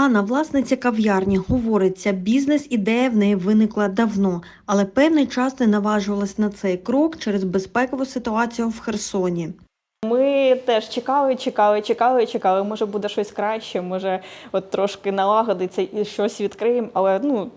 Анна, власниця кав'ярні, говорить, ця бізнес-ідея в неї виникла давно, але певний час не наважувалась на цей крок через безпекову ситуацію в Херсоні. Ми теж чекали, чекали, чекали, чекали. Може буде щось краще, може от трошки налагодиться і щось відкриємо, але ну.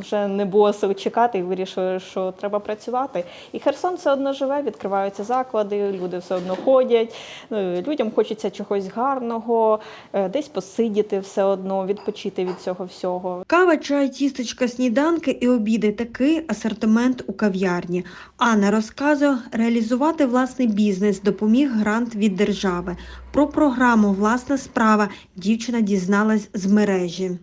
Вже не було сил чекати і вирішили, що треба працювати. І Херсон все одно живе, відкриваються заклади, люди все одно ходять. Ну, Людям хочеться чогось гарного, е, десь посидіти все одно, відпочити від цього всього. Кава, чай, тістечка, сніданки і обіди такий асортимент у кав'ярні. Анна розказує, реалізувати власний бізнес допоміг грант від держави. Про програму Власна справа дівчина дізналась з мережі.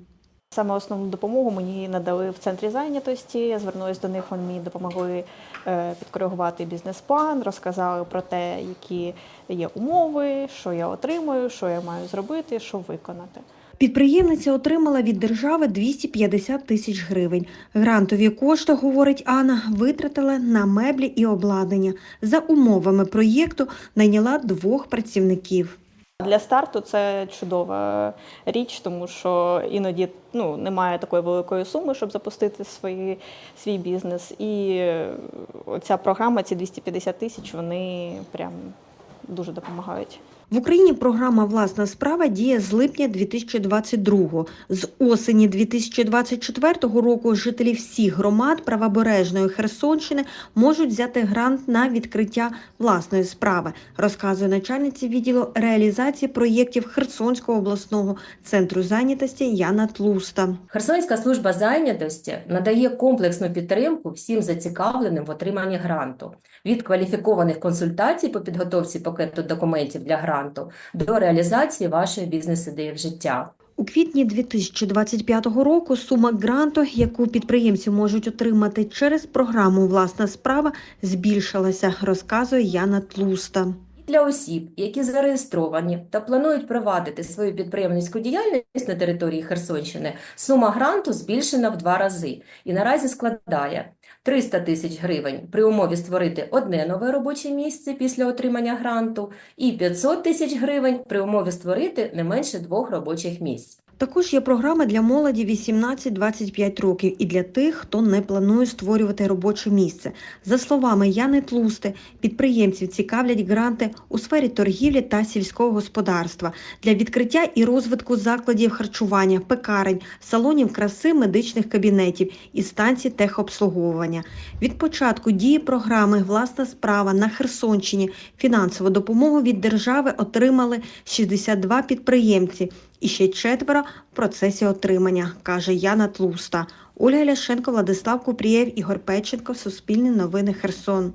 Саме основну допомогу мені надали в центрі зайнятості. Я звернулася до них, вони мені допомогли е, підкоригувати бізнес-план, розказали про те, які є умови, що я отримую, що я маю зробити, що виконати. Підприємниця отримала від держави 250 тисяч гривень. Грантові кошти, говорить Анна, витратила на меблі і обладнання. За умовами проєкту найняла двох працівників. Для старту це чудова річ, тому що іноді ну, немає такої великої суми, щоб запустити свої, свій бізнес. І ця програма, ці 250 тисяч, вони прям дуже допомагають. В Україні програма Власна справа діє з липня 2022 З осені 2024 року жителі всіх громад правобережної Херсонщини можуть взяти грант на відкриття власної справи, розказує начальниця відділу реалізації проєктів Херсонського обласного центру зайнятості Яна Тлуста. Херсонська служба зайнятості надає комплексну підтримку всім зацікавленим в отриманні гранту від кваліфікованих консультацій по підготовці пакету документів для гранту до реалізації вашої бізнес-ідеї в життя. У квітні 2025 року сума гранту, яку підприємці можуть отримати через програму Власна справа, збільшилася, розказує Яна Тлуста. Для осіб, які зареєстровані та планують провадити свою підприємницьку діяльність на території Херсонщини, сума гранту збільшена в два рази і наразі складає 300 тисяч гривень при умові створити одне нове робоче місце після отримання гранту і 500 тисяч гривень при умові створити не менше двох робочих місць. Також є програма для молоді 18-25 років і для тих, хто не планує створювати робоче місце. За словами Яни Тлусти, підприємців цікавлять гранти у сфері торгівлі та сільського господарства для відкриття і розвитку закладів харчування, пекарень, салонів краси, медичних кабінетів і станцій техобслуговування. Від початку дії програми Власна справа на Херсонщині фінансову допомогу від держави отримали 62 підприємці і ще четверо в процесі отримання, каже Яна Тлуста. Ольга Ляшенко, Владислав Купрієв, Ігор Печенко, Суспільне новини Херсон.